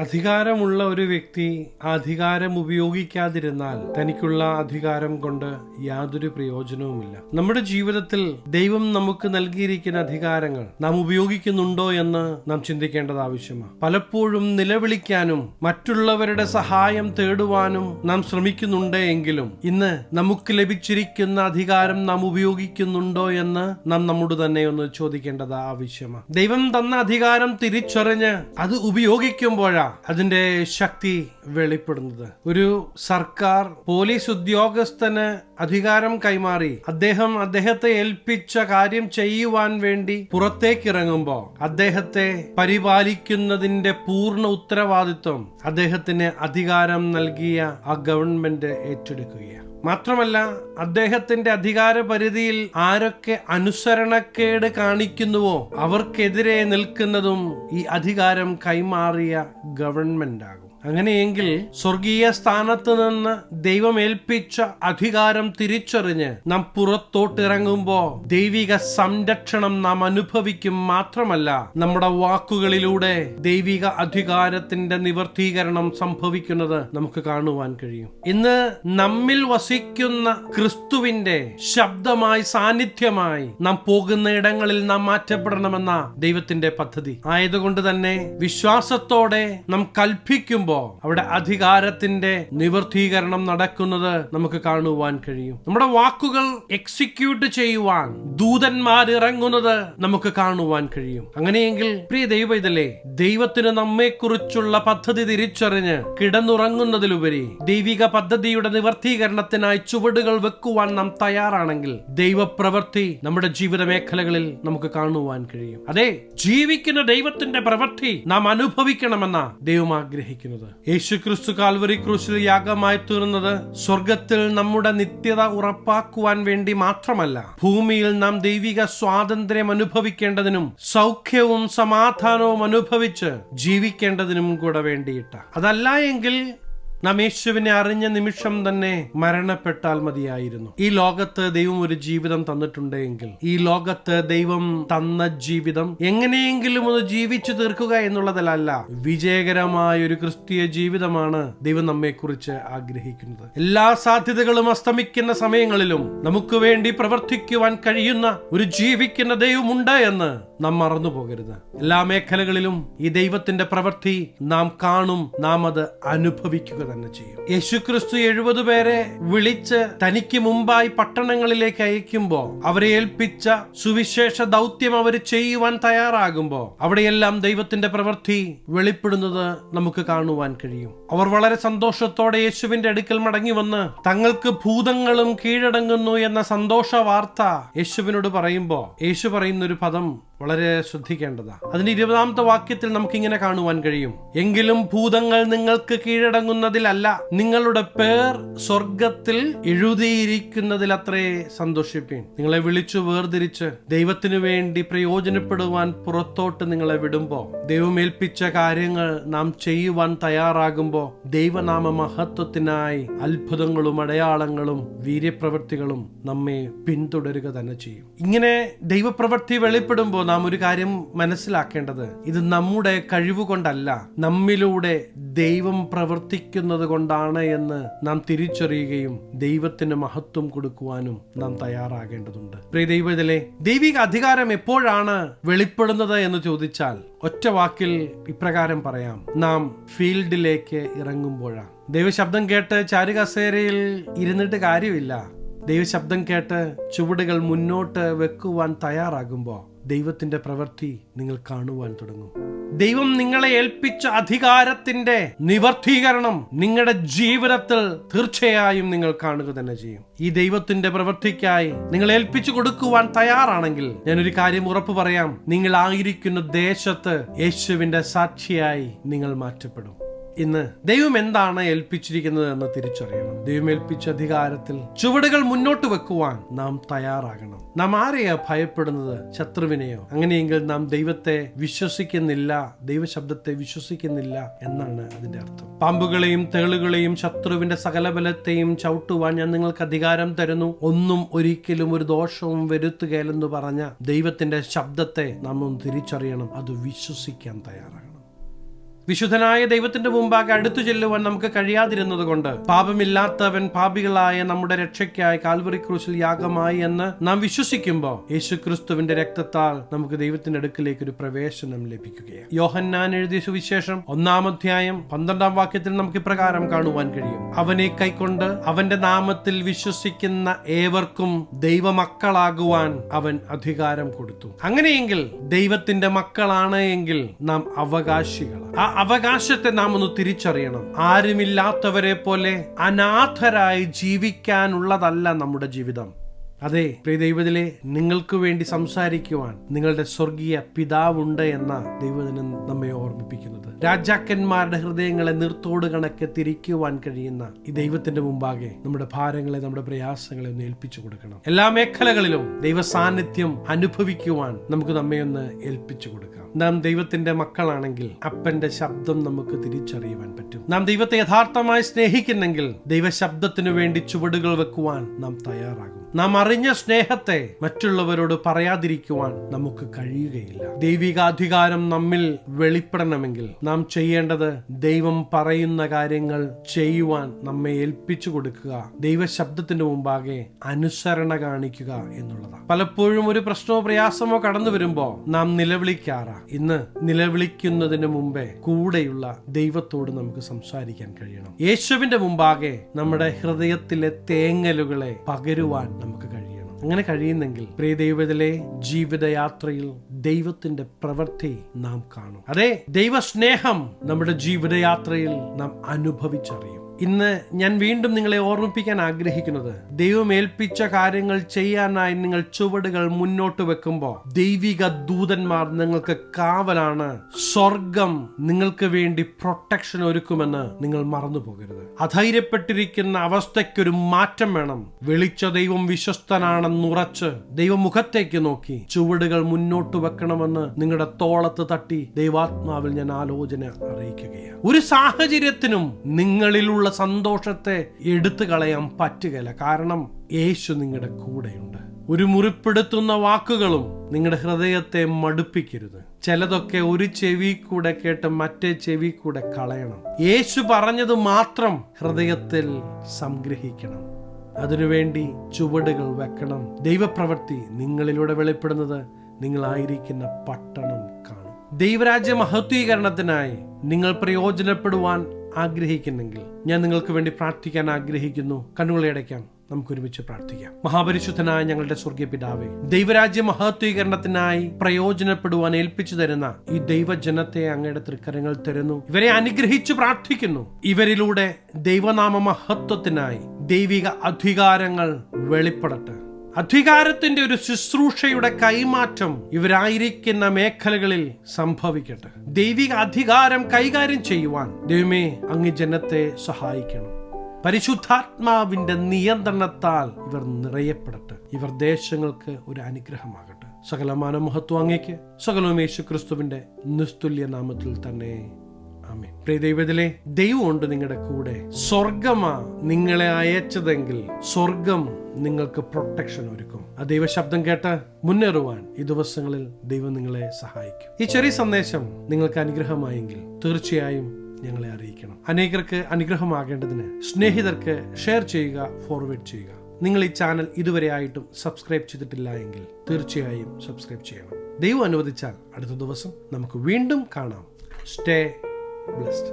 അധികാരമുള്ള ഒരു വ്യക്തി അധികാരം ഉപയോഗിക്കാതിരുന്നാൽ തനിക്കുള്ള അധികാരം കൊണ്ട് യാതൊരു പ്രയോജനവുമില്ല. നമ്മുടെ ജീവിതത്തിൽ ദൈവം നമുക്ക് നൽകിയിരിക്കുന്ന അധികാരങ്ങൾ നാം ഉപയോഗിക്കുന്നുണ്ടോ എന്ന് നാം ചിന്തിക്കേണ്ടത് ആവശ്യമാണ്. പലപ്പോഴും നിലവിളിക്കാനും മറ്റുള്ളവരുടെ സഹായം തേടുവാനും നാം ശ്രമിക്കുന്നുണ്ട് എങ്കിലും ഇന്ന് നമുക്ക് ലഭിച്ചിരിക്കുന്ന അധികാരം നാം ഉപയോഗിക്കുന്നുണ്ടോ എന്ന് നാം നമ്മോട് തന്നെ ഒന്ന് ചോദിക്കേണ്ടത് ആവശ്യമാണ്. ദൈവം തന്ന അധികാരം തിരിച്ചറിഞ്ഞ് അത് ഉപയോഗിക്കുമ്പോഴാ അതിന്റെ ശക്തി വെളിപ്പെടുന്നത്? ഒരു സർക്കാർ പോലീസ് ഉദ്യോഗസ്ഥന് അധികാരം കൈമാറി അദ്ദേഹം അദ്ദേഹത്തെ ഏൽപ്പിച്ച കാര്യം ചെയ്യുവാൻ വേണ്ടി പുറത്തേക്ക് ഇറങ്ങുമ്പോ അദ്ദേഹത്തെ പരിപാലിക്കുന്നതിന്റെ പൂർണ ഉത്തരവാദിത്വം അദ്ദേഹത്തിന് അധികാരം നൽകിയ ആ ഗവൺമെന്റ് ഏറ്റെടുക്കുകയാണ്. മാത്രമല്ല അദ്ദേഹത്തിന്റെ അധികാര പരിധിയിൽ ആരൊക്കെ അനുസരണക്കേട് കാണിക്കുന്നുവോ അവർക്കെതിരെ നിൽക്കുന്നതും ഈ അധികാരം കൈമാറിയ ഗവൺമെന്റ് ആകും അങ്ങനെയെങ്കിൽ സ്വർഗീയ സ്ഥാനത്ത് നിന്ന് ദൈവം ഏൽപ്പിച്ച അധികാരം തിരിച്ചറിഞ്ഞ് നാം പുറത്തോട്ടിറങ്ങുമ്പോ ദൈവിക സംരക്ഷണം നാം അനുഭവിക്കും മാത്രമല്ല നമ്മുടെ വാക്കുകളിലൂടെ ദൈവിക അധികാരത്തിന്റെ നിവർത്തീകരണം സംഭവിക്കുന്നത് നമുക്ക് കാണുവാൻ കഴിയും. ഇന്ന് നമ്മിൽ വസിക്കുന്ന ക്രിസ്തുവിന്റെ ശബ്ദമായി സാന്നിധ്യമായി നാം പോകുന്ന ഇടങ്ങളിൽ നാം മാറ്റപ്പെടണമെന്ന ദൈവത്തിന്റെ പദ്ധതി. ആയതുകൊണ്ട് തന്നെ വിശ്വാസത്തോടെ നാം കൽപ്പിക്കുമ്പോൾ അവിടെ അധികാരത്തിന്റെ നിവർത്തീകരണം നടക്കുന്നത് നമുക്ക് കാണുവാൻ കഴിയും. നമ്മുടെ വാക്കുകൾ എക്സിക്യൂട്ട് ചെയ്യുവാൻ ദൂതന്മാർ ഇറങ്ങുന്നത് നമുക്ക് കാണുവാൻ കഴിയും. അങ്ങനെയെങ്കിൽ പ്രിയ ദൈവ ഇതല്ലേ ദൈവത്തിന് നമ്മെക്കുറിച്ചുള്ള പദ്ധതി തിരിച്ചറിഞ്ഞ് കിടന്നുറങ്ങുന്നതിലുപരി ദൈവിക പദ്ധതിയുടെ നിവർത്തീകരണത്തിനായി ചുവടുകൾ വെക്കുവാൻ നാം തയ്യാറാണെങ്കിൽ ദൈവപ്രവൃത്തി നമ്മുടെ ജീവിത മേഖലകളിൽ നമുക്ക് കാണുവാൻ കഴിയും. അതെ ജീവിക്കുന്ന ദൈവത്തിന്റെ പ്രവൃത്തി നാം അനുഭവിക്കണമെന്ന ദൈവം ആഗ്രഹിക്കുന്നത്. യേശു ക്രിസ്തു കാൽവറി ക്രൂശിൽ യാഗമായി തീർന്നത് സ്വർഗത്തിൽ നമ്മുടെ നിത്യത ഉറപ്പാക്കുവാൻ വേണ്ടി മാത്രമല്ല ഭൂമിയിൽ നാം ദൈവിക സ്വാതന്ത്ര്യം അനുഭവിക്കേണ്ടതിനും സൗഖ്യവും സമാധാനവും അനുഭവിച്ച് ജീവിക്കേണ്ടതിനും കൂടെ വേണ്ടിയിട്ട. അതല്ല എങ്കിൽ നാം യേശുവിനെ അറിഞ്ഞ നിമിഷം തന്നെ മരണപ്പെട്ടാൽ മതിയായിരുന്നു. ഈ ലോകത്ത് ദൈവം ഒരു ജീവിതം തന്നിട്ടുണ്ടെങ്കിൽ ഈ ലോകത്ത് ദൈവം തന്ന ജീവിതം എങ്ങനെയെങ്കിലും ഒന്ന് ജീവിച്ചു തീർക്കുക എന്നുള്ളതിലല്ല വിജയകരമായ ഒരു ക്രിസ്തീയ ജീവിതമാണ് ദൈവം നമ്മെക്കുറിച്ച് ആഗ്രഹിക്കുന്നത്. എല്ലാ സാധ്യതകളും അസ്തമിക്കുന്ന സമയങ്ങളിലും നമുക്ക് വേണ്ടി പ്രവർത്തിക്കുവാൻ കഴിയുന്ന ഒരു ജീവിക്കുന്ന ദൈവമുണ്ട് എന്ന് നാം മറന്നു പോകരുത്. എല്ലാ മേഖലകളിലും ഈ ദൈവത്തിന്റെ പ്രവൃത്തി നാം കാണും നാം അത് അനുഭവിക്കുക തന്നെ ചെയ്യും. യേശുക്രിസ്തു എഴുപത് പേരെ വിളിച്ച് തനിക്ക് മുമ്പായി പട്ടണങ്ങളിലേക്ക് അയക്കുമ്പോൾ അവരെ ഏൽപ്പിച്ച സുവിശേഷ ദൗത്യം അവർ ചെയ്യുവാൻ തയ്യാറാകുമ്പോ അവിടെയെല്ലാം ദൈവത്തിന്റെ പ്രവൃത്തി വെളിപ്പെടുന്നത് നമുക്ക് കാണുവാൻ കഴിയും. അവർ വളരെ സന്തോഷത്തോടെ യേശുവിന്റെ അടുക്കൽ മടങ്ങി വന്ന് തങ്ങൾക്ക് ഭൂതങ്ങളും കീഴടങ്ങുന്നു എന്ന സന്തോഷ വാർത്ത യേശുവിനോട് പറയുമ്പോ യേശു പറയുന്നൊരു പദം വളരെ ശ്രദ്ധിക്കേണ്ടതാണ് അതിന് ഇരുപതാമത്തെ വാക്യത്തിൽ നമുക്ക് ഇങ്ങനെ കാണുവാൻ കഴിയും. എങ്കിലും ഭൂതങ്ങൾ നിങ്ങൾക്ക് കീഴടങ്ങുന്നതിലല്ല നിങ്ങളുടെ പേർ സ്വർഗത്തിൽ എഴുതിയിരിക്കുന്നതിൽ അത്രേ സന്തോഷിപ്പീൻ. നിങ്ങളെ വിളിച്ചു വേർതിരിച്ച് ദൈവത്തിനു വേണ്ടി പ്രയോജനപ്പെടുവാൻ പുറത്തോട്ട് നിങ്ങളെ വിടുമ്പോ ദൈവമേൽപ്പിച്ച കാര്യങ്ങൾ നാം ചെയ്യുവാൻ തയ്യാറാകുമ്പോ ദൈവനാമ മഹത്വത്തിനായി അത്ഭുതങ്ങളും അടയാളങ്ങളും വീര്യപ്രവൃത്തികളും നമ്മെ പിന്തുടരുക തന്നെ ചെയ്യും. ഇങ്ങനെ ദൈവപ്രവൃത്തി വെളിപ്പെടുമ്പോൾ നാം ഒരു കാര്യം മനസ്സിലാക്കേണ്ടത്. ഇത് നമ്മുടെ കഴിവ് കൊണ്ടല്ല നമ്മിലൂടെ ദൈവം പ്രവർത്തിക്കുന്നത് കൊണ്ടാണ് എന്ന് നാം തിരിച്ചറിയുകയും ദൈവത്തിന് മഹത്വം കൊടുക്കുവാനും നാം തയ്യാറാകേണ്ടതുണ്ട്. പ്രിയ ദൈവത്തിലെ ദൈവിക അധികാരം എപ്പോഴാണ് വെളിപ്പെടുന്നത് എന്ന് ചോദിച്ചാൽ ഒറ്റ വാക്കിൽ ഇപ്രകാരം പറയാം. നാം ഫീൽഡിലേക്ക് ഇറങ്ങുമ്പോഴാണ്. ദൈവശബ്ദം കേട്ട് ചാരുകസേരയിൽ ഇരുന്നിട്ട് കാര്യമില്ല. ദൈവശബ്ദം കേട്ട് ചുവടുകൾ മുന്നോട്ട് വെക്കുവാൻ തയ്യാറാകുമ്പോൾ ദൈവത്തിന്റെ പ്രവൃത്തി നിങ്ങൾ കാണുവാൻ തുടങ്ങും. ദൈവം നിങ്ങളെ ഏൽപ്പിച്ച അധികാരത്തിന്റെ നിവർത്തീകരണം നിങ്ങളുടെ ജീവിതത്തിൽ തീർച്ചയായും നിങ്ങൾ കാണുക തന്നെ ചെയ്യും. ഈ ദൈവത്തിന്റെ പ്രവൃത്തിക്കായി നിങ്ങൾ ഏൽപ്പിച്ചു കൊടുക്കുവാൻ തയ്യാറാണെങ്കിൽ ഞാനൊരു കാര്യം ഉറപ്പ് പറയാം. നിങ്ങൾ ആയിരിക്കുന്ന ദേശത്ത് യേശുവിന്റെ സാക്ഷിയായി നിങ്ങൾ മാറ്റപ്പെടും. ഇന്ന് ദൈവം എന്താണ് ഏൽപ്പിച്ചിരിക്കുന്നത് എന്ന് തിരിച്ചറിയണം. ദൈവം ഏൽപ്പിച്ച അധികാരത്തിൽ ചുവടുകൾ മുന്നോട്ട് വെക്കുവാൻ നാം തയ്യാറാകണം. നാം ആരെയാ ഭയപ്പെടുന്നത്? ശത്രുവിനെയോ? അങ്ങനെയെങ്കിൽ നാം ദൈവത്തെ വിശ്വസിക്കുന്നില്ല ദൈവശബ്ദത്തെ വിശ്വസിക്കുന്നില്ല എന്നാണ് അതിന്റെ അർത്ഥം. പാമ്പുകളെയും തേളുകളെയും ശത്രുവിന്റെ സകല ബലത്തെയും ചവിട്ടുവാൻ ഞാൻ നിങ്ങൾക്ക് അധികാരം തരുന്നു. ഒന്നും ഒരിക്കലും ഒരു ദോഷവും വരുത്തുകയില്ലെന്ന് പറഞ്ഞ ദൈവത്തിന്റെ ശബ്ദത്തെ നാം ഒന്ന് തിരിച്ചറിയണം. അത് വിശ്വസിക്കാൻ തയ്യാറാകണം. വിശുദ്ധനായ ദൈവത്തിന്റെ മുമ്പാകെ അടുത്തു ചെല്ലുവാൻ നമുക്ക് കഴിയാതിരുന്നത് കൊണ്ട് പാപമില്ലാത്തവൻ പാപികളായ നമ്മുടെ രക്ഷയ്ക്കായി കാൽവറി ക്രൂശിൽ യാഗമായി എന്ന് നാം വിശ്വസിക്കുമ്പോൾ യേശു ക്രിസ്തുവിന്റെ രക്തത്താൽ നമുക്ക് ദൈവത്തിന്റെ അടുക്കിലേക്ക് ഒരു പ്രവേശനം ലഭിക്കുകയാണ്. യോഹന്നാൻ എഴുതിയ സുവിശേഷം ഒന്നാം അധ്യായം പന്ത്രണ്ടാം വാക്യത്തിൽ നമുക്ക് ഇപ്രകാരം കാണുവാൻ കഴിയും. അവനെ കൈക്കൊണ്ട് അവന്റെ നാമത്തിൽ വിശ്വസിക്കുന്ന ഏവർക്കും ദൈവമക്കളാകുവാൻ അവൻ അധികാരം കൊടുത്തു. അങ്ങനെയെങ്കിൽ ദൈവത്തിന്റെ മക്കളാണ് എങ്കിൽ നാം അവകാശികളാണ്. അവകാശത്തെ നാം ഒന്ന് തിരിച്ചറിയണം. ആരുമില്ലാത്തവരെ പോലെ അനാഥരായി ജീവിക്കാനുള്ളതല്ല നമ്മുടെ ജീവിതം. അതെ പ്രിയ ദൈവത്തിലെ നിങ്ങൾക്ക് വേണ്ടി സംസാരിക്കുവാൻ നിങ്ങളുടെ സ്വർഗീയ പിതാവുണ്ട് എന്ന ദൈവദിനം നമ്മെ ഓർമ്മിപ്പിക്കുന്നത്. രാജാക്കന്മാരുടെ ഹൃദയങ്ങളെ നിർത്തോട് കണക്ക് തിരിക്കുവാൻ കഴിയുന്ന ഈ ദൈവത്തിന്റെ മുമ്പാകെ നമ്മുടെ ഭാരങ്ങളെ നമ്മുടെ പ്രയാസങ്ങളെ ഒന്ന് ഏൽപ്പിച്ചു കൊടുക്കണം. എല്ലാ മേഖലകളിലും ദൈവ സാന്നിധ്യം അനുഭവിക്കുവാൻ നമുക്ക് നമ്മെ ഒന്ന് ഏൽപ്പിച്ചു കൊടുക്കാം. നാം ദൈവത്തിന്റെ മക്കളാണെങ്കിൽ അപ്പന്റെ ശബ്ദം നമുക്ക് തിരിച്ചറിയുവാൻ പറ്റും. നാം ദൈവത്തെ യഥാർത്ഥമായി സ്നേഹിക്കുന്നെങ്കിൽ ദൈവശബ്ദത്തിനു വേണ്ടി ചുവടുകൾ വെക്കുവാൻ നാം തയ്യാറാകും. നാം അറിഞ്ഞ സ്നേഹത്തെ മറ്റുള്ളവരോട് പറയാതിരിക്കുവാൻ നമുക്ക് കഴിയുകയില്ല. ദൈവികാധികാരം നമ്മിൽ വെളിപ്പെടണമെങ്കിൽ നാം ചെയ്യേണ്ടത് ദൈവം പറയുന്ന കാര്യങ്ങൾ ചെയ്യുവാൻ നമ്മെ ഏൽപ്പിച്ചു കൊടുക്കുക ദൈവശബ്ദത്തിന്റെ മുമ്പാകെ അനുസരണ കാണിക്കുക എന്നുള്ളതാണ്. പലപ്പോഴും ഒരു പ്രശ്നമോ പ്രയാസമോ കടന്നു വരുമ്പോ നാം നിലവിളിക്കാറാ ഇന്ന് നിലവിളിക്കുന്നതിന് മുമ്പേ കൂടെയുള്ള ദൈവത്തോട് നമുക്ക് സംസാരിക്കാൻ കഴിയണം. യേശുവിന്റെ മുമ്പാകെ നമ്മുടെ ഹൃദയത്തിലെ തേങ്ങലുകളെ പകരുവാൻ നമുക്ക് കഴിയണം. അങ്ങനെ കഴിയുന്നെങ്കിൽ പ്രിയ ദൈവത്തിലെ ജീവിതയാത്രയിൽ ദൈവത്തിന്റെ പ്രവൃത്തി നാം കാണും. അതെ ദൈവസ്നേഹം നമ്മുടെ ജീവിതയാത്രയിൽ നാം അനുഭവിച്ചറിയും. ഇന്ന് ഞാൻ വീണ്ടും നിങ്ങളെ ഓർമ്മിപ്പിക്കാൻ ആഗ്രഹിക്കുന്നത്. ദൈവം ഏൽപ്പിച്ച കാര്യങ്ങൾ ചെയ്യാനായി നിങ്ങൾ ചുവടുകൾ മുന്നോട്ട് വെക്കുമ്പോൾ ദൈവിക ദൂതന്മാർ നിങ്ങൾക്ക് കാവലാണ്. സ്വർഗം നിങ്ങൾക്ക് വേണ്ടി പ്രൊട്ടക്ഷൻ ഒരുക്കുമെന്ന് നിങ്ങൾ മറന്നു പോകരുത് അധൈര്യപ്പെട്ടിരിക്കുന്ന അവസ്ഥയ്ക്കൊരു മാറ്റം വേണം. വിളിച്ച ദൈവം വിശ്വസ്തനാണെന്നുറച്ച് ദൈവമുഖത്തേക്ക് നോക്കി ചുവടുകൾ മുന്നോട്ട് വെക്കണമെന്ന് നിങ്ങളുടെ തോളത്ത് തട്ടി ദൈവാത്മാവിൽ ഞാൻ ആലോചന അറിയിക്കുകയാണ്. ഒരു സാഹചര്യത്തിനും നിങ്ങളിലുള്ള സന്തോഷത്തെ എടുത്തു കളയാൻ പറ്റുകയില്ല. കാരണം യേശു നിങ്ങളുടെ കൂടെയുണ്ട്. ഒരു മുറിപ്പെടുത്തുന്ന വാക്കുകളും നിങ്ങളുടെ ഹൃദയത്തെ മടുപ്പിക്കരുത്. ചിലതൊക്കെ ഒരു ചെവി കൂടെ കേട്ട് മറ്റേ ചെവി കൂടെ കളയണം. യേശു പറഞ്ഞത് മാത്രം ഹൃദയത്തിൽ സംഗ്രഹിക്കണം. അതിനുവേണ്ടി ചുവടുകൾ വെക്കണം. ദൈവപ്രവൃത്തി നിങ്ങളിലൂടെ വെളിപ്പെടുന്നത് നിങ്ങളായിരിക്കുന്ന പട്ടണം കാണും. ദൈവരാജ്യ മഹത്വീകരണത്തിനായി നിങ്ങൾ പ്രയോജനപ്പെടുവാൻ ആഗ്രഹിക്കുന്നെങ്കിൽ ഞാൻ നിങ്ങൾക്ക് വേണ്ടി പ്രാർത്ഥിക്കാൻ ആഗ്രഹിക്കുന്നു. കണ്ണുകളെ അടയ്ക്കാം. നമുക്ക് ഒരുമിച്ച് പ്രാർത്ഥിക്കാം. മഹാപരിശുദ്ധനായ ഞങ്ങളുടെ സ്വർഗീയ പിതാവേ ദൈവരാജ്യ മഹത്വീകരണത്തിനായി പ്രയോജനപ്പെടുവാൻ ഏൽപ്പിച്ചു തരുന്ന ഈ ദൈവജനത്തെ അങ്ങയുടെ തൃക്കരങ്ങൾ തരുന്നു. ഇവരെ അനുഗ്രഹിച്ചു പ്രാർത്ഥിക്കുന്നു. ഇവരിലൂടെ ദൈവനാമ മഹത്വത്തിനായി ദൈവിക അധികാരങ്ങൾ വെളിപ്പെടട്ടെ. അധികാരത്തിന്റെ ഒരു ശുശ്രൂഷയുടെ കൈമാറ്റം ഇവരായിരിക്കുന്ന മേഖലകളിൽ സംഭവിക്കട്ടെ. ദൈവിക അധികാരം കൈകാര്യം ചെയ്യുവാൻ ദൈവമേ അങ്ങ് ജനത്തെ സഹായിക്കണം. പരിശുദ്ധാത്മാവിന്റെ നിയന്ത്രണത്താൽ ഇവർ നിറയപ്പെടട്ടെ. ഇവർ ദേശങ്ങൾക്ക് ഒരു അനുഗ്രഹമാകട്ടെ. സകലമാന മഹത്വം അങ്ങേക്ക്. സകലവും യേശുക്രിസ്തുവിന്റെ നിസ്തുല്യ നാമത്തിൽ തന്നെ. ആമേൻ. പ്രിയ ദൈവത്തിലെ ദൈവമുണ്ട് നിങ്ങളുടെ കൂടെ. സ്വർഗമാ നിങ്ങളെ അയച്ചതെങ്കിൽ സ്വർഗം നിങ്ങൾക്ക് പ്രൊട്ടക്ഷൻ ഒരുക്കും. ആ ദൈവശബ്ദം കേട്ട് മുന്നേറുവാൻ ഈ ദിവസങ്ങളിൽ ദൈവം നിങ്ങളെ സഹായിക്കും. ഈ ചെറിയ സന്ദേശം നിങ്ങൾക്ക് അനുഗ്രഹമായെങ്കിൽ തീർച്ചയായും ഞങ്ങളെ അറിയിക്കണം. അനേകർക്ക് അനുഗ്രഹമാകേണ്ടതിന് സ്നേഹിതർക്ക് ഷെയർ ചെയ്യുക ഫോർവേഡ് ചെയ്യുക. നിങ്ങൾ ഈ ചാനൽ ഇതുവരെ ആയിട്ടും സബ്സ്ക്രൈബ് ചെയ്തിട്ടില്ല എങ്കിൽ തീർച്ചയായും സബ്സ്ക്രൈബ് ചെയ്യണം. ദൈവം അനുവദിച്ചാൽ അടുത്ത ദിവസം നമുക്ക് വീണ്ടും കാണാം. Stay blessed.